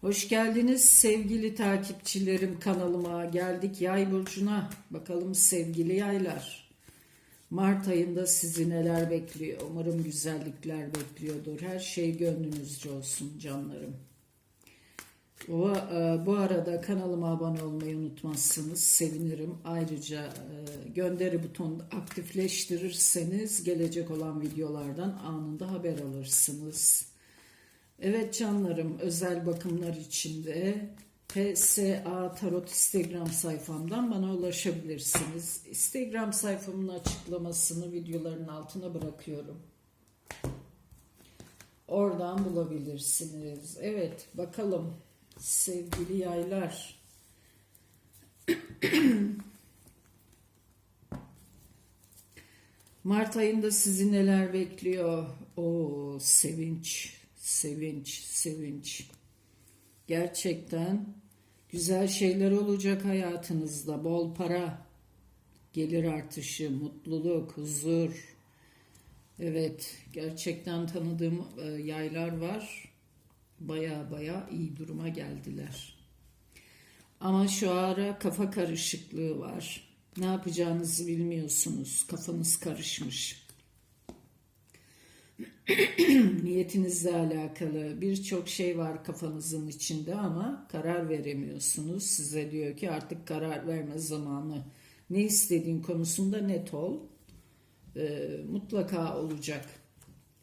Hoş geldiniz sevgili takipçilerim kanalıma. Geldik yay burcuna. Bakalım sevgili yaylar. Mart ayında sizi neler bekliyor? Umarım güzellikler bekliyordur. Her şey gönlünüzce olsun canlarım. Bu, e, bu arada kanalıma abone olmayı unutmazsınız. Sevinirim. Ayrıca e, gönderi butonunu aktifleştirirseniz gelecek olan videolardan anında haber alırsınız. Evet canlarım özel bakımlar içinde PSA Tarot Instagram sayfamdan bana ulaşabilirsiniz. Instagram sayfamın açıklamasını videoların altına bırakıyorum. Oradan bulabilirsiniz. Evet bakalım sevgili yaylar. Mart ayında sizi neler bekliyor? O sevinç, sevinç, sevinç. Gerçekten güzel şeyler olacak hayatınızda. Bol para, gelir artışı, mutluluk, huzur. Evet, gerçekten tanıdığım e, yaylar var. Baya baya iyi duruma geldiler. Ama şu ara kafa karışıklığı var. Ne yapacağınızı bilmiyorsunuz. Kafanız karışmış. Niyetinizle alakalı birçok şey var kafanızın içinde ama karar veremiyorsunuz. Size diyor ki artık karar verme zamanı. Ne istediğin konusunda net ol. Ee, mutlaka olacak.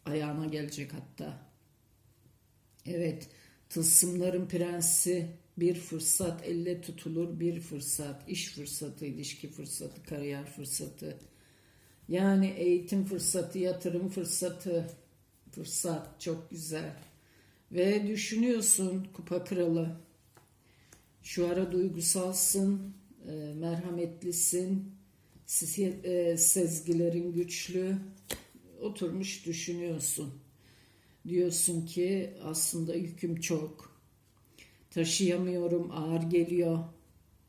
Ayağına gelecek hatta. Evet, tılsımların prensi bir fırsat elle tutulur bir fırsat, iş fırsatı, ilişki fırsatı, kariyer fırsatı. Yani eğitim fırsatı, yatırım fırsatı, fırsat çok güzel. Ve düşünüyorsun kupa kralı. Şu ara duygusalsın, e, merhametlisin, e, sezgilerin güçlü. Oturmuş düşünüyorsun. Diyorsun ki aslında yüküm çok. Taşıyamıyorum, ağır geliyor.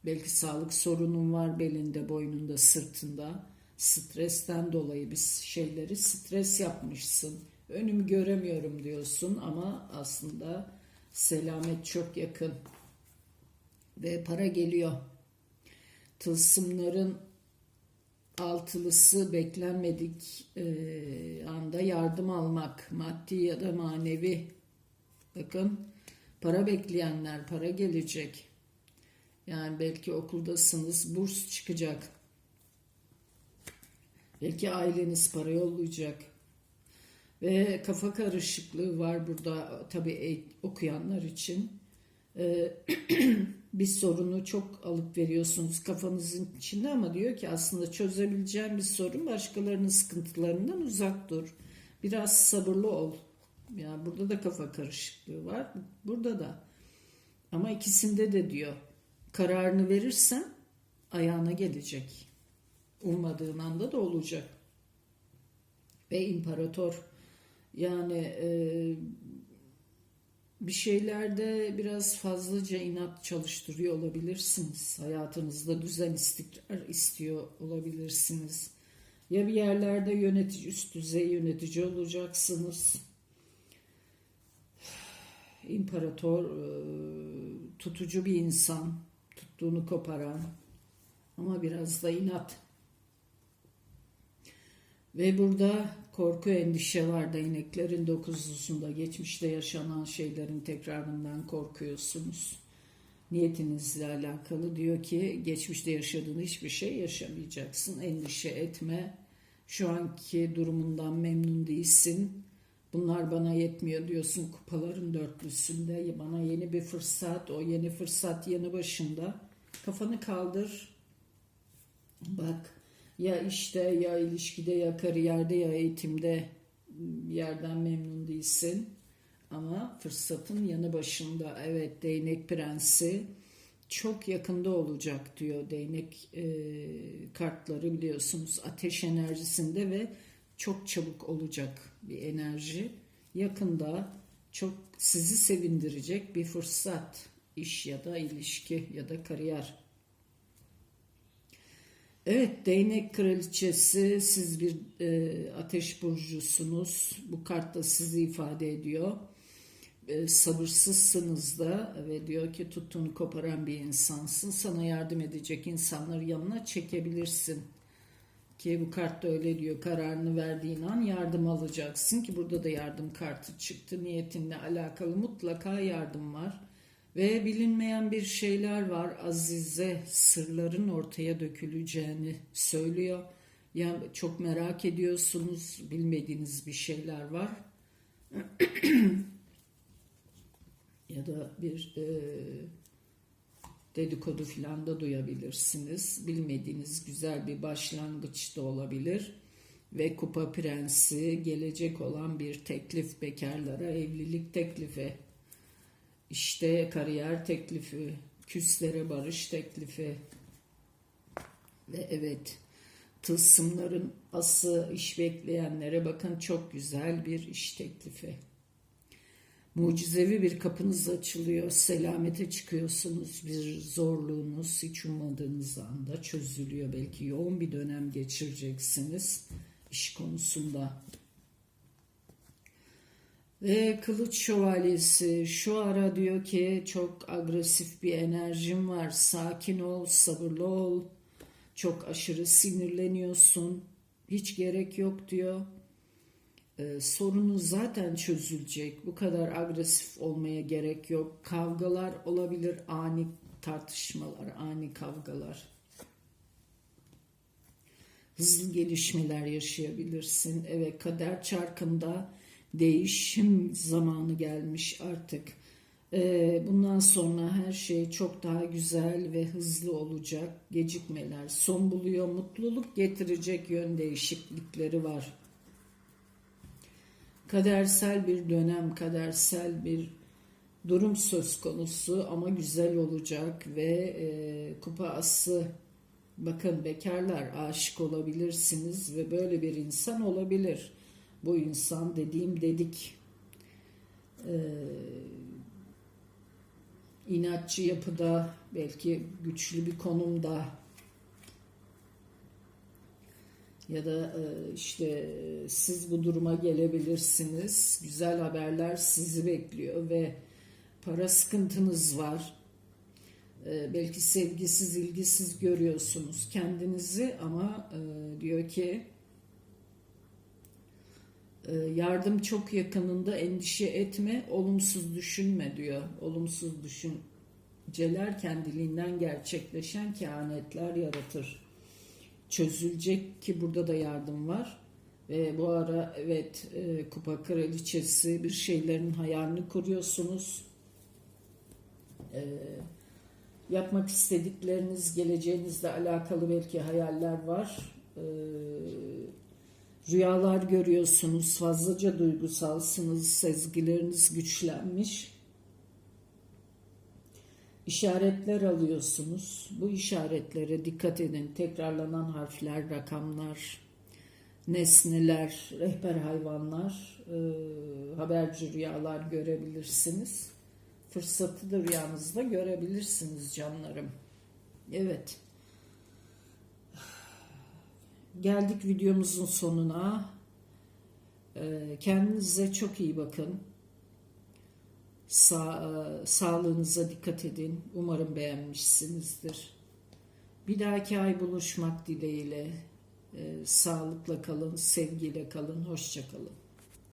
Belki sağlık sorunun var belinde, boynunda, sırtında. Stresten dolayı bir şeyleri stres yapmışsın. Önümü göremiyorum diyorsun ama aslında selamet çok yakın. Ve para geliyor. Tılsımların altılısı beklenmedik e, anda yardım almak, maddi ya da manevi. Bakın para bekleyenler para gelecek. Yani belki okuldasınız burs çıkacak. Belki aileniz para yollayacak. Ve kafa karışıklığı var burada tabii e- okuyanlar için. Ee, bir sorunu çok alıp veriyorsunuz kafanızın içinde ama diyor ki aslında çözebileceğin bir sorun başkalarının sıkıntılarından uzak dur. Biraz sabırlı ol. Yani burada da kafa karışıklığı var. Burada da. Ama ikisinde de diyor kararını verirsen ayağına gelecek. Ummadığın anda da olacak. Ve imparator yani e, bir şeylerde biraz fazlaca inat çalıştırıyor olabilirsiniz. Hayatınızda düzen istikrar istiyor olabilirsiniz. Ya bir yerlerde yönetici, üst düzey yönetici olacaksınız. İmparator, e, tutucu bir insan, tuttuğunu koparan ama biraz da inat. Ve burada korku endişe var değneklerin dokuzlusunda geçmişte yaşanan şeylerin tekrarından korkuyorsunuz. Niyetinizle alakalı diyor ki geçmişte yaşadığın hiçbir şey yaşamayacaksın. Endişe etme. Şu anki durumundan memnun değilsin. Bunlar bana yetmiyor diyorsun kupaların dörtlüsünde. Bana yeni bir fırsat, o yeni fırsat yeni başında. Kafanı kaldır. Bak ya işte ya ilişkide ya kariyerde ya eğitimde yerden memnun değilsin. Ama fırsatın yanı başında evet değnek prensi çok yakında olacak diyor değnek e, kartları biliyorsunuz ateş enerjisinde ve çok çabuk olacak bir enerji. Yakında çok sizi sevindirecek bir fırsat iş ya da ilişki ya da kariyer. Evet, değnek kraliçesi, siz bir e, ateş burcusunuz. Bu kart da sizi ifade ediyor. e, sabırsızsınız da ve diyor ki tuttuğunu koparan bir insansın. Sana yardım edecek insanları yanına çekebilirsin. Ki bu kart da öyle diyor. Kararını verdiğin an yardım alacaksın ki burada da yardım kartı çıktı. Niyetinle alakalı mutlaka yardım var. Ve bilinmeyen bir şeyler var. Azize sırların ortaya döküleceğini söylüyor. Ya çok merak ediyorsunuz, bilmediğiniz bir şeyler var. ya da bir e, dedikodu filan da duyabilirsiniz. Bilmediğiniz güzel bir başlangıç da olabilir. Ve Kupa Prensi gelecek olan bir teklif bekarlara, evlilik teklifi, işte kariyer teklifi, küslere barış teklifi ve evet tılsımların ası iş bekleyenlere bakın çok güzel bir iş teklifi. Mucizevi bir kapınız açılıyor, selamete çıkıyorsunuz, bir zorluğunuz hiç ummadığınız anda çözülüyor. Belki yoğun bir dönem geçireceksiniz iş konusunda. Ve kılıç şövalyesi şu ara diyor ki çok agresif bir enerjim var. Sakin ol, sabırlı ol. Çok aşırı sinirleniyorsun. Hiç gerek yok diyor. Ee, sorunu zaten çözülecek. Bu kadar agresif olmaya gerek yok. Kavgalar olabilir, ani tartışmalar, ani kavgalar. Hızlı gelişmeler yaşayabilirsin. Evet, kader çarkında değişim zamanı gelmiş artık. Ee, bundan sonra her şey çok daha güzel ve hızlı olacak. Gecikmeler son buluyor, mutluluk getirecek yön değişiklikleri var. Kadersel bir dönem, kadersel bir durum söz konusu ama güzel olacak ve e, kupa ası bakın bekarlar aşık olabilirsiniz ve böyle bir insan olabilir. Bu insan dediğim dedik. Ee, inatçı yapıda belki güçlü bir konumda ya da e, işte siz bu duruma gelebilirsiniz. Güzel haberler sizi bekliyor ve para sıkıntınız var. E, belki sevgisiz, ilgisiz görüyorsunuz kendinizi ama e, diyor ki yardım çok yakınında endişe etme, olumsuz düşünme diyor. Olumsuz düşünceler kendiliğinden gerçekleşen kehanetler yaratır çözülecek ki burada da yardım var. Ve bu ara evet e, kupa kraliçesi bir şeylerin hayalini kuruyorsunuz. E, yapmak istedikleriniz, geleceğinizle alakalı belki hayaller var. E, rüyalar görüyorsunuz, fazlaca duygusalsınız, sezgileriniz güçlenmiş işaretler alıyorsunuz. Bu işaretlere dikkat edin. Tekrarlanan harfler, rakamlar, nesneler, rehber hayvanlar, e, haberci rüyalar görebilirsiniz. Fırsatı da rüyanızda görebilirsiniz canlarım. Evet. Geldik videomuzun sonuna. E, kendinize çok iyi bakın. Sa sağlığınıza dikkat edin. Umarım beğenmişsinizdir. Bir dahaki ay buluşmak dileğiyle. E, sağlıkla kalın, sevgiyle kalın, hoşça kalın.